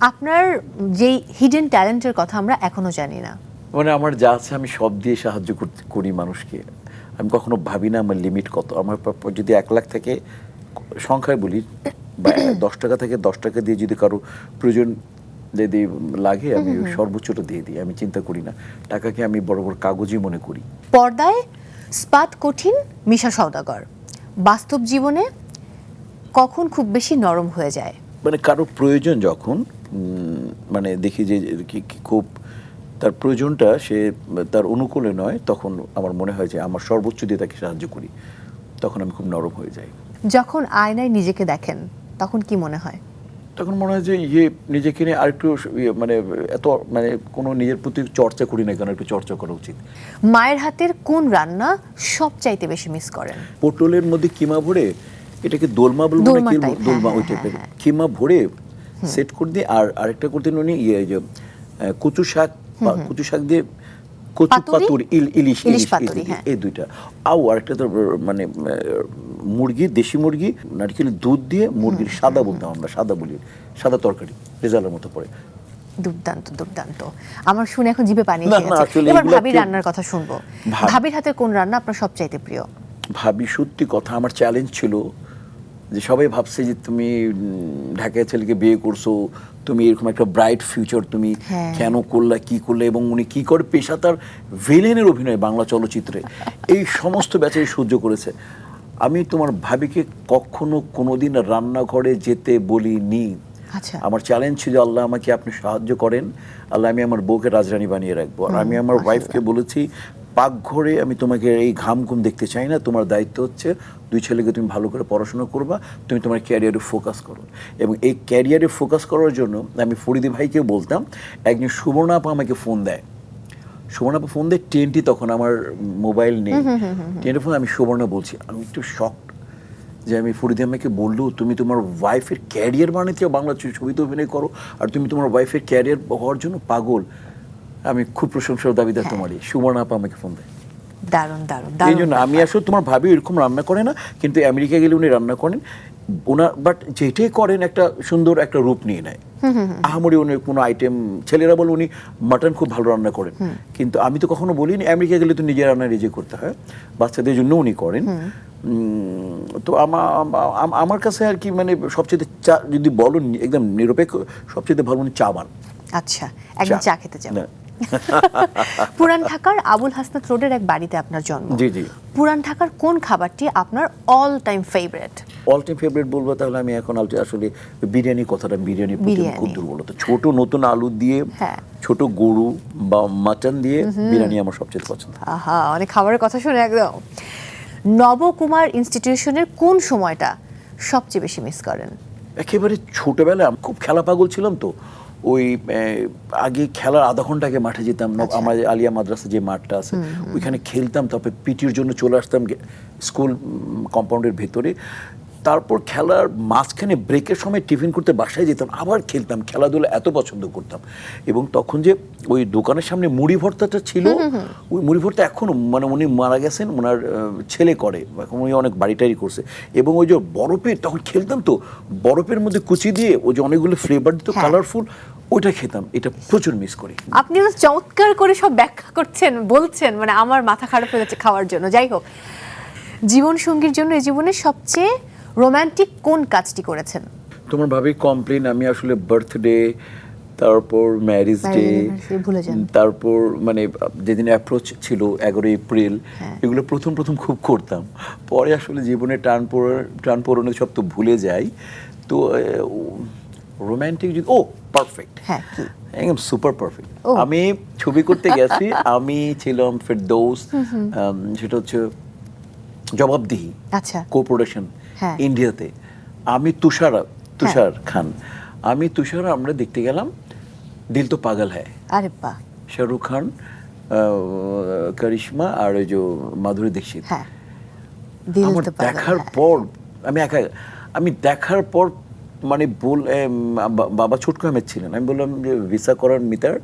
আপনার যেই হিডেন ট্যালেন্টের কথা আমরা এখনও জানি না। মানে আমার যা আছে আমি সব দিয়ে সাহায্য করতে- করি মানুষকে। আমি কখনো ভাবি না আমার লিমিট কত। আমার যদি এক লাখ থেকে সংখ্যায় বলি বা দশ টাকা থেকে দশ টাকা দিয়ে যদি কারও প্রয়োজন যদি লাগে আমি সর্বোচ্চটা দিয়ে দিই। আমি চিন্তা করি না। টাকাকে আমি বড় বড় কাগজই মনে করি। পর্দায় স্পাত কঠিন মিশা সওদাগর। বাস্তব জীবনে কখন খুব বেশি নরম হয়ে যায়? মানে কারও প্রয়োজন যখন মানে দেখি যে খুব তার প্রয়োজনটা সে তার অনুকূলে নয় তখন আমার মনে হয় যে আমার সর্বোচ্চ দিয়ে তাকে সাহায্য করি। তখন আমি খুব নরম হয়ে যাই। যখন আয়নায় নিজেকে দেখেন তখন কি মনে হয়? তখন মনে হয় যে ইয়ে নিজেকে নিয়ে আরেকটু ইয়ে মানে এত মানে কোনো নিজের প্রতি চর্চা করি না কেন একটু চর্চা করা উচিত। মায়ের হাতের কোন রান্না সবচাইতে বেশি মিস করেন? পটলের মধ্যে কিমা ভরে এটাকে দোলমা বলব না দোলমা হ্যাঁ, ওই হ্যাঁ, টাইপের হ্যাঁ। কিমা ভরে সেট করে দিয়ে আর আরেকটা করতেন উনি ইয়ে যে কচু শাক কচু শাক দিয়ে কচু পাতুরি? ইল- ইলিশ ইলিশ পাতুরি, হ্যাঁ। এই দুইটা। আও আরেকটা তো মানে মুরগি দেশি মুরগি নারকেল দুধ দিয়ে মুরগির সাদা বলতাম আমরা সাদা বলি সাদা তরকারি রেজালের মতো পড়ে দুর্দান্ত দুর্দান্ত। আমার শুনে এখন জিভে পানি এসে। এবার ভাবির রান্নার কথা শুনব। ভাবির হাতের কোন রান্না আপনার সবচাইতে প্রিয়? ভাবি সত্যি কথা আমার চ্যালেঞ্জ ছিল যে সবাই ভাবছে যে তুমি ঢাকায় ছেলেকে বিয়ে করছ তুমি এরকম একটা ব্রাইট ফিউচার তুমি হ্যাঁ। কেন করলে কি করলে এবং উনি কি করে পেশা তার ভিলেনের অভিনয় বাংলা চলচ্চিত্রে এই সমস্ত ব্যাচে সহ্য করেছে। আমি তোমার ভাবিকে কখনো কোনোদিন রান্নাঘরে যেতে বলিনি। আচ্ছা। আমার চ্যালেঞ্জ ছিল আল্লাহ আমাকে আপনি সাহায্য করেন আল্লাহ আমি আমার বউকে রাজরানী বানিয়ে রাখব। আর আমি আমার ওয়াইফকে বলেছি পাকঘরে আমি তোমাকে এই ঘাম ঘুম দেখতে চাই না। তোমার দায়িত্ব হচ্ছে দুই ছেলেকে তুমি ভালো করে পড়াশোনা করবা তুমি তোমার ক্যারিয়ারে ফোকাস করো। এবং এই ক্যারিয়ারে ফোকাস করার জন্য আমি ফরিদি ভাইকে বলতাম একজন সুবর্ণা আপা আমাকে ফোন দেয়। সুবর্ণা আপা ফোন দেয় টেনটি তখন আমার মোবাইল নেই। টেনটি ফোন আমি সুবর্ণা বলছি আমি একটু শখ যে আমি ফরিদি আমাকে বলল তুমি তোমার ওয়াইফের ক্যারিয়ার বানাতে বাংলা ছ- ছবিতে অভিনয় করো আর তুমি তোমার ওয়াইফের ক্যারিয়ার হওয়ার জন্য পাগল। আমি খুব প্রশংসার দাবিদার তোমারই। সুবর্ণা আপা আমাকে ফোন দেয়। দারুণ দারুণ এই জন্য আমি আসলে তোমার ভাবি এরকম রান্না করে না কিন্তু আমেরিকা গেলে উনি রান্না করেন। ওনার বাট যেটাই করেন একটা সুন্দর একটা রূপ নিয়ে নেয়। আহামরি উনি কোনো আইটেম ছেলেরা বলে উনি মাটন খুব ভালো রান্না করেন। কিন্তু আমি তো কখনো বলিনি আমেরিকা গেলে তো নিজের রান্না নিজে করতে হয়। বাচ্চাদের জন্য উনি করেন। উম, তো আমার আমার কাছে আর কি মানে সবচেয়ে চা যদি বলো একদম নিরপেক্ষ সবচেয়ে ভালো উনি চা বান আচ্ছা একদিন চা খেতে যাব। না। পুরান ঢাকার আবুল হাসনাত রোডের এক বাড়িতে আপনার জন্ম। জি জি। পুরান ঢাকার কোন খাবারটি আপনার all time favourite all time favourite বলব তাহলে আমি এখন আসলে বিরিয়ানি কথাটা বিরিয়ানি। খুব দুর্বলতা ছোট নতুন আলু দিয়ে হ্যাঁ। ছোট গরু বা মাটন দিয়ে বিরিয়ানি আমার সবচেয়ে পছন্দ। আহা অনেক খাবারের কথা শুনে একদম। নবকুমার ইনস্টিটিউশনের কোন সময়টা সবচেয়ে বেশি মিস করেন? একেবারে ছোটবেলায় আমি খুব খেলা পাগল ছিলাম তো। ওই আগে খেলার আধা ঘণ্টা আগে মাঠে যেতাম আমাদের আমার আলিয়া মাদ্রাসা যে মাঠটা আছে ওইখানে খেলতাম তারপরে পিটির জন্য চলে আসতাম স্কুল কম্পাউন্ডের ভেতরে। তারপর খেলার মাঝখানে ব্রেকের সময় টিফিন করতে বাসায় যেতাম আবার খেলতাম খেলাধুলা এত পছন্দ করতাম। এবং তখন যে ওই দোকানের সামনে মুড়ি ভর্তাটা ছিল ওই মুড়ি ভর্তা এখনও মানে উনি মারা গেছেন ওনার ছেলে করে এখন উনি অনেক বাড়িটারি করছে। এবং ওই যে বরফের তখন খেলতাম তো বরফের মধ্যে কুচি দিয়ে ওই যে অনেকগুলো ফ্লেভার দিত হ্যাঁ। কালারফুল ওইটা খেতাম এটা প্রচুর মিস করি। আপনি তো চমৎকার করে সব ব্যাখ্যা করছেন বলছেন মানে আমার মাথা খারাপ হয়ে যাচ্ছে খাওয়ার জন্য। যাই হোক জীবন সঙ্গীর জন্য এই জীবনে সবচেয়ে রোমান্টিক কোন কাজটি করেছেন? তোমার ভাবি কমপ্লেন আমি আসলে বার্থডে তারপর ম্যারিজ ডে ভুলে তারপর মানে যেদিন অ্যাপ্রোচ ছিল এগারোই এপ্রিল হ্যাঁ। এগুলো প্রথম প্রথম খুব করতাম। পরে আসলে জীবনে টান পড়ে টান পড়নে সব তো ভুলে যাই। তো রোম্যান্টিক যদি ও পারফেক্ট হ্যাঁ একদম সুপার পারফেক্ট। আমি ছবি করতে গেছি আমি ছিলাম ফেরদৌস সেটা হচ্ছে জবাবদিহি আচ্ছা। Co production. ইন্ডিয়াতে। আমি তুষার তুষার খান। আমি তুষার আমরা দেখতে গেলাম দিল তো পাগল হ্যাঁ আরে বাহ। শাহরুখ খান করিশ্মা আর ওই যে মাধুরী দীক্ষিত। হ্যাঁ। আমার দেখার হ্যাঁ। পর আমি একা আমি দেখার পর মানে বল বাবা ছোটকু আহমেদ ছিলেন। আমি বললাম যে ভিসা করার মিতার।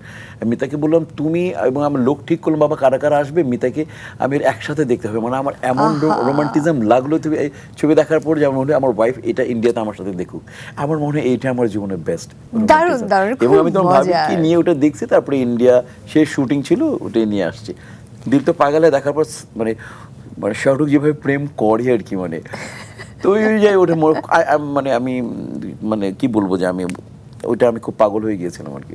মিতাকে বললাম তুমি এবং আমার লোক ঠিক করলাম বাবা কারা কারা আসবে? মিতাকে আমি একসাথে দেখতে হবে। মানে আমার এমন রোমান্টিজম লাগল তুমি এই ছবি দেখার পর যেমন মনে আমার ওয়াইফ এটা ইন্ডিয়াতে আমার সাথে দেখুক। আমার মনে হয় এইটা আমার জীবনের বেস্ট দারুণ, দারুণ, এবং আমি তখন ভাবি কি নিয়ে ওটা দেখছি? তারপরে ইন্ডিয়া সে শুটিং ছিল ওটাই নিয়ে আসছি। দিল তো পাগালে দেখার পর মানে মানে শাহরুখ যেভাবে প্রেম করে আর কি মানে। তো ওই যাই ওটা মানে আমি মানে কি বলব যে আমি ওইটা আমি খুব পাগল হয়ে গিয়েছিলাম আর কি।